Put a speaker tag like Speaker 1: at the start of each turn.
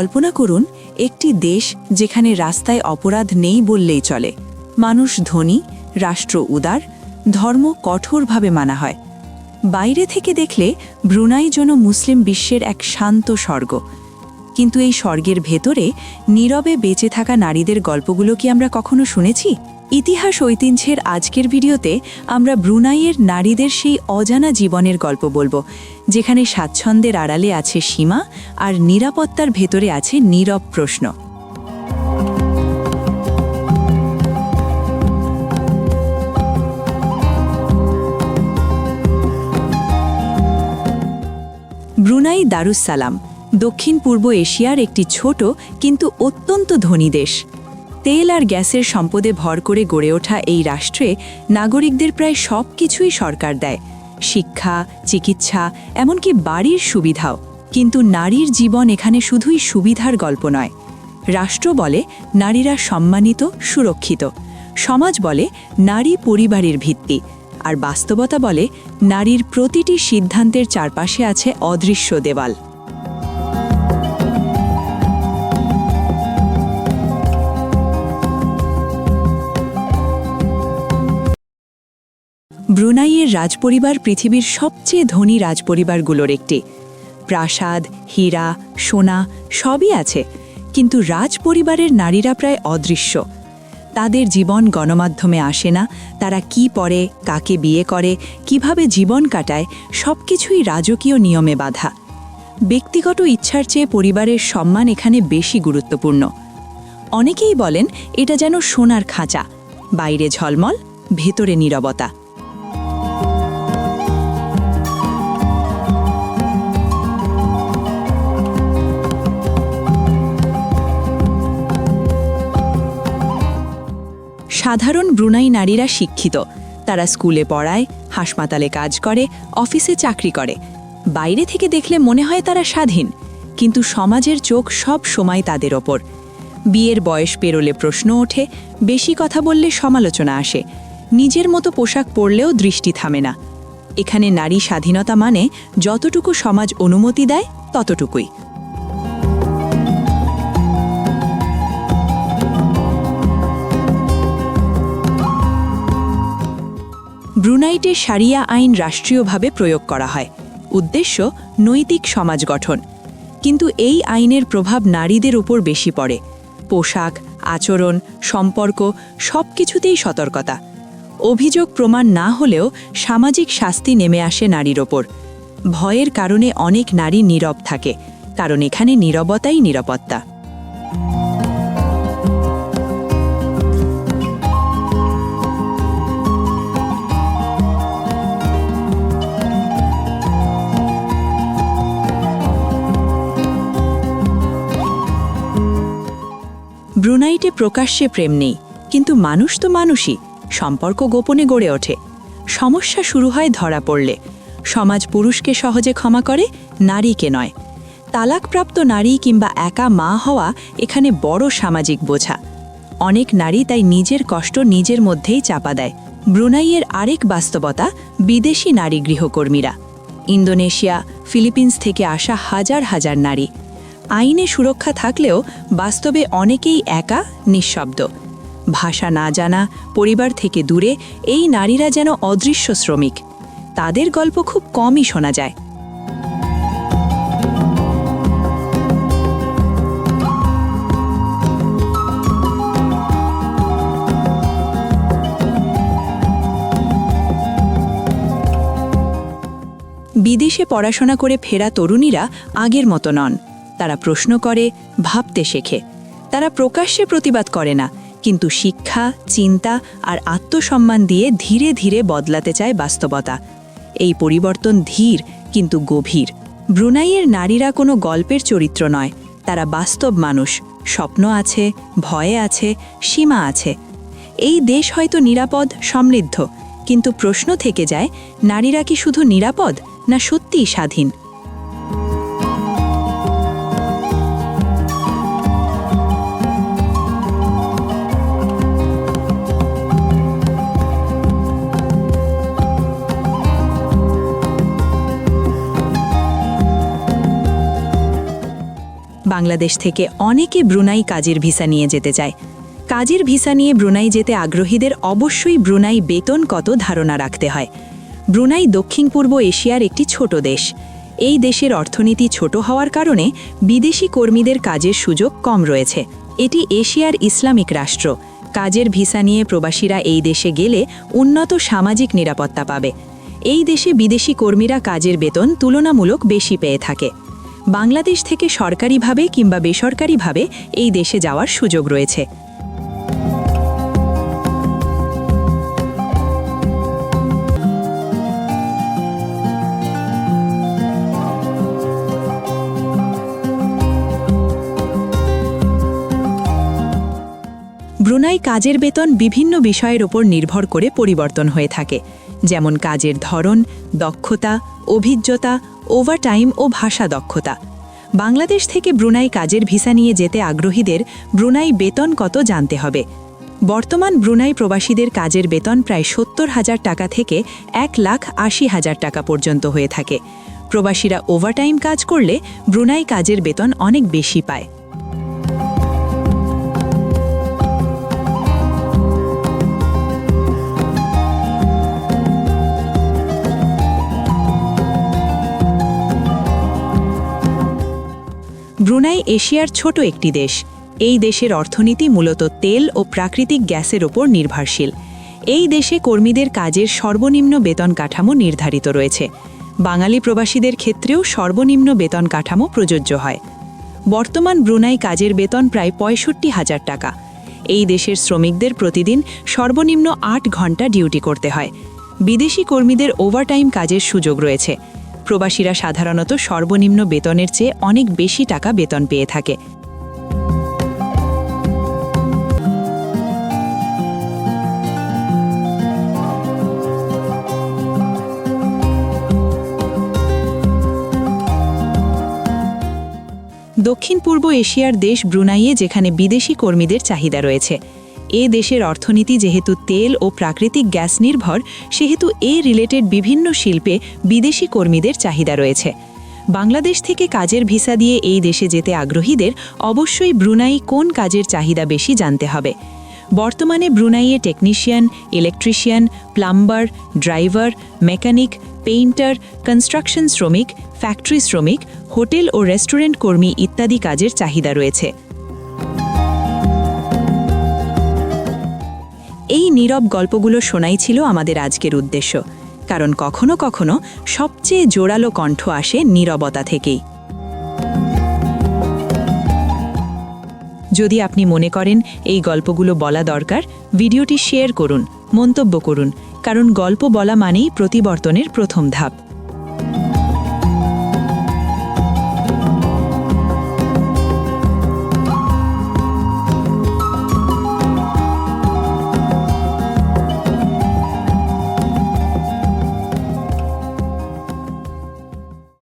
Speaker 1: কল্পনা করুন, একটি দেশ যেখানে রাস্তায় অপরাধ নেই বললেই চলে। মানুষ ধনী, রাষ্ট্র উদার, ধর্ম কঠোরভাবে মানা হয়। বাইরে থেকে দেখলে ব্রুনাই যেন মুসলিম বিশ্বের এক শান্ত স্বর্গ। কিন্তু এই স্বর্গের ভেতরে নীরবে বেঁচে থাকা নারীদের গল্পগুলো কি আমরা কখনো শুনেছি? ইতিহাস ঐতিহ্যের আজকের ভিডিওতে আমরা ব্রুনাইয়ের নারীদের সেই অজানা জীবনের গল্প বলব, যেখানে স্বাচ্ছন্দ্যের আড়ালে আছে সীমা আর নিরাপত্তার ভেতরে আছে নীরব প্রশ্ন। ব্রুনাই দারুসালাম দক্ষিণ পূর্ব এশিয়ার একটি ছোট কিন্তু অত্যন্ত ধনী দেশ। তেল আর গ্যাসের সম্পদে ভর করে গড়ে ওঠা এই রাষ্ট্রে নাগরিকদের প্রায় সব কিছুই সরকার দেয়। শিক্ষা, চিকিৎসা, এমনকি বাড়ির সুবিধাও। কিন্তু নারীর জীবন এখানে শুধুই সুবিধার গল্প নয়। রাষ্ট্র বলে নারীরা সম্মানিত, সুরক্ষিত। সমাজ বলে নারী পরিবারের ভিত্তি। আর বাস্তবতা বলে নারীর প্রতিটি সিদ্ধান্তের চারপাশে আছে অদৃশ্য দেওয়াল। ব্রুনাইয়ের রাজপরিবার পৃথিবীর সবচেয়ে ধনী রাজপরিবারগুলোর একটি। প্রাসাদ, হীরা, সোনা সবই আছে, কিন্তু রাজপরিবারের নারীরা প্রায় অদৃশ্য। তাদের জীবন গণমাধ্যমে আসে না, তারা কি পড়ে, কাকে বিয়ে করে, কীভাবে জীবন কাটায়, সবকিছুই রাজকীয় নিয়মে বাধা। ব্যক্তিগত ইচ্ছার চেয়ে পরিবারের সম্মান এখানে বেশি গুরুত্বপূর্ণ। অনেকেই বলেন এটা যেন সোনার খাঁচা, বাইরে ঝলমল, ভেতরে নীরবতা। সাধারণ ব্রুনাই নারীরা শিক্ষিত। তারা স্কুলে পড়ায়, হাসপাতালে কাজ করে, অফিসে চাকরি করে। বাইরে থেকে দেখলে মনে হয় তারা স্বাধীন, কিন্তু সমাজের চোখ সব সময় তাদের ওপর। বিয়ের বয়স পেরোলে প্রশ্ন ওঠে, বেশি কথা বললে সমালোচনা আসে, নিজের মতো পোশাক পরলেও দৃষ্টি থামে না। এখানে নারী স্বাধীনতা মানে যতটুকু সমাজ অনুমতি দেয়, ততটুকুই। ব্রুনাইটে সারিয়া আইন রাষ্ট্রীয়ভাবে প্রয়োগ করা হয়। উদ্দেশ্য, নৈতিক সমাজ গঠন। কিন্তু এই আইনের প্রভাব নারীদের উপর বেশি পড়ে। পোশাক, আচরণ, সম্পর্ক সব কিছুতেই সতর্কতা। অভিযোগ প্রমাণ না হলেও সামাজিক শাস্তি নেমে আসে নারীর ওপর। ভয়ের কারণে অনেক নারী নীরব থাকে, কারণ এখানে নীরবতাই নিরাপত্তা। ব্রুনাইটে প্রকাশ্যে প্রেম নেই, কিন্তু মানুষ তো মানুষই, সম্পর্ক গোপনে গড়ে ওঠে। সমস্যা শুরু হয় ধরা পড়লে। সমাজ পুরুষকে সহজে ক্ষমা করে, নারীকে নয়। তালাকপ্রাপ্ত নারী কিংবা একা মা হওয়া এখানে বড় সামাজিক বোঝা। অনেক নারী তাই নিজের কষ্ট নিজের মধ্যেই চাপা দেয়। ব্রুনাইয়ের আরেক বাস্তবতা, বিদেশি নারী গৃহকর্মীরা। ইন্দোনেশিয়া, ফিলিপিন্স থেকে আসা হাজার হাজার নারী। আইনে সুরক্ষা থাকলেও বাস্তবে অনেকেই একা, নিঃশব্দ। ভাষা না জানা, পরিবার থেকে দূরে এই নারীরা যেন অদৃশ্য শ্রমিক। তাদের গল্প খুব কমই শোনা যায়। বিদেশে পড়াশোনা করে ফেরা তরুণীরা আগের মতো নন। তারা প্রশ্ন করে, ভাবতে শেখে। তারা প্রকাশ্যে প্রতিবাদ করে না, কিন্তু শিক্ষা, চিন্তা আর আত্মসম্মান দিয়ে ধীরে ধীরে বদলাতে চায় বাস্তবতা। এই পরিবর্তন ধীর কিন্তু গভীর। ব্রুনাইয়ের নারীরা কোনো গল্পের চরিত্র নয়। তারা বাস্তব মানুষ। স্বপ্ন আছে, ভয়ে আছে, সীমা আছে। এই দেশ হয়তো নিরাপদ, সমৃদ্ধ, কিন্তু প্রশ্ন থেকে যায়, নারীরা কি শুধু নিরাপদ, না সত্যিই স্বাধীন? বাংলাদেশ থেকে অনেকে ব্রুনাই কাজের ভিসা নিয়ে যেতে চায়। কাজের ভিসা নিয়ে ব্রুনাই যেতে আগ্রহীদের অবশ্যই ব্রুনাই বেতন কত ধারণা রাখতে হয়। ব্রুনাই দক্ষিণ পূর্ব এশিয়ার একটি ছোট দেশ। এই দেশের অর্থনীতি ছোট হওয়ার কারণে বিদেশি কর্মীদের কাজের সুযোগ কম রয়েছে। এটি এশিয়ার ইসলামিক রাষ্ট্র। কাজের ভিসা নিয়ে প্রবাসীরা এই দেশে গেলে উন্নত সামাজিক নিরাপত্তা পাবে। এই দেশে বিদেশি কর্মীরা কাজের বেতন তুলনামূলক বেশি পেয়ে থাকে। বাংলাদেশ থেকে সরকারিভাবে কিংবা বেসরকারিভাবে এই দেশে যাওয়ার সুযোগ রয়েছে। ব্রুনাই কাজের বেতন বিভিন্ন বিষয়ের ওপর নির্ভর করে পরিবর্তন হয়ে থাকে। যেমন কাজের ধরন, দক্ষতা, অভিজ্ঞতা, ওভারটাইম ও ভাষা দক্ষতা। বাংলাদেশ থেকে ব্রুনাই কাজের ভিসা নিয়ে যেতে আগ্রহীদের ব্রুনাই বেতন কত জানতে হবে? বর্তমান ব্রুনাই প্রবাসীদের কাজের বেতন প্রায় সত্তর হাজার টাকা থেকে এক লাখ আশি হাজার টাকা পর্যন্ত হয়ে থাকে। প্রবাসীরা ওভারটাইম কাজ করলে ব্রুনাই কাজের বেতন অনেক বেশি পায়। ব্রুনাই এশিয়ার ছোট একটি দেশ। এই দেশের অর্থনীতি মূলত তেল ও প্রাকৃতিক গ্যাসের ওপর নির্ভরশীল। এই দেশে কর্মীদের কাজের সর্বনিম্ন বেতন কাঠামো নির্ধারিত রয়েছে। বাঙালি প্রবাসীদের ক্ষেত্রেও সর্বনিম্ন বেতন কাঠামো প্রযোজ্য হয়। বর্তমান ব্রুনাই কাজের বেতন প্রায় পঁয়ষট্টি হাজার টাকা। এই দেশের শ্রমিকদের প্রতিদিন সর্বনিম্ন আট ঘণ্টা ডিউটি করতে হয়। বিদেশি কর্মীদের ওভারটাইম কাজের সুযোগ রয়েছে। প্রবাসীরা সাধারণত সর্বনিম্ন বেতনের চেয়ে অনেক বেশি টাকা বেতন পেয়ে থাকে। দক্ষিণ পূর্ব এশিয়ার দেশ ব্রুনাইয়ে, যেখানে বিদেশি কর্মীদের চাহিদা রয়েছে। এ দেশের অর্থনীতি যেহেতু তেল ও প্রাকৃতিক গ্যাস নির্ভর, সেহেতু এ রিলেটেড বিভিন্ন শিল্পে বিদেশি কর্মীদের চাহিদা রয়েছে। বাংলাদেশ থেকে কাজের ভিসা দিয়ে এই দেশে যেতে আগ্রহীদের অবশ্যই ব্রুনাই কোন কাজের চাহিদা বেশি জানতে হবে। বর্তমানে ব্রুনাইয়ে technician electrician plumber driver mechanic painter construction শ্রমিক ফ্যাক্টরি শ্রমিক, হোটেল ও রেস্টুরেন্ট কর্মী ইত্যাদি কাজের চাহিদা রয়েছে। এই নীরব গল্পগুলো শোনাই ছিল আমাদের আজকের উদ্দেশ্য। কারণ কখনো কখনো সবচেয়ে জোরালো কণ্ঠ আসে নীরবতা থেকেই। যদি আপনি মনে করেন এই গল্পগুলো বলা দরকার, ভিডিওটি শেয়ার করুন, মন্তব্য করুন, কারণ গল্প বলা মানেই প্রতিবর্তনের প্রথম ধাপ।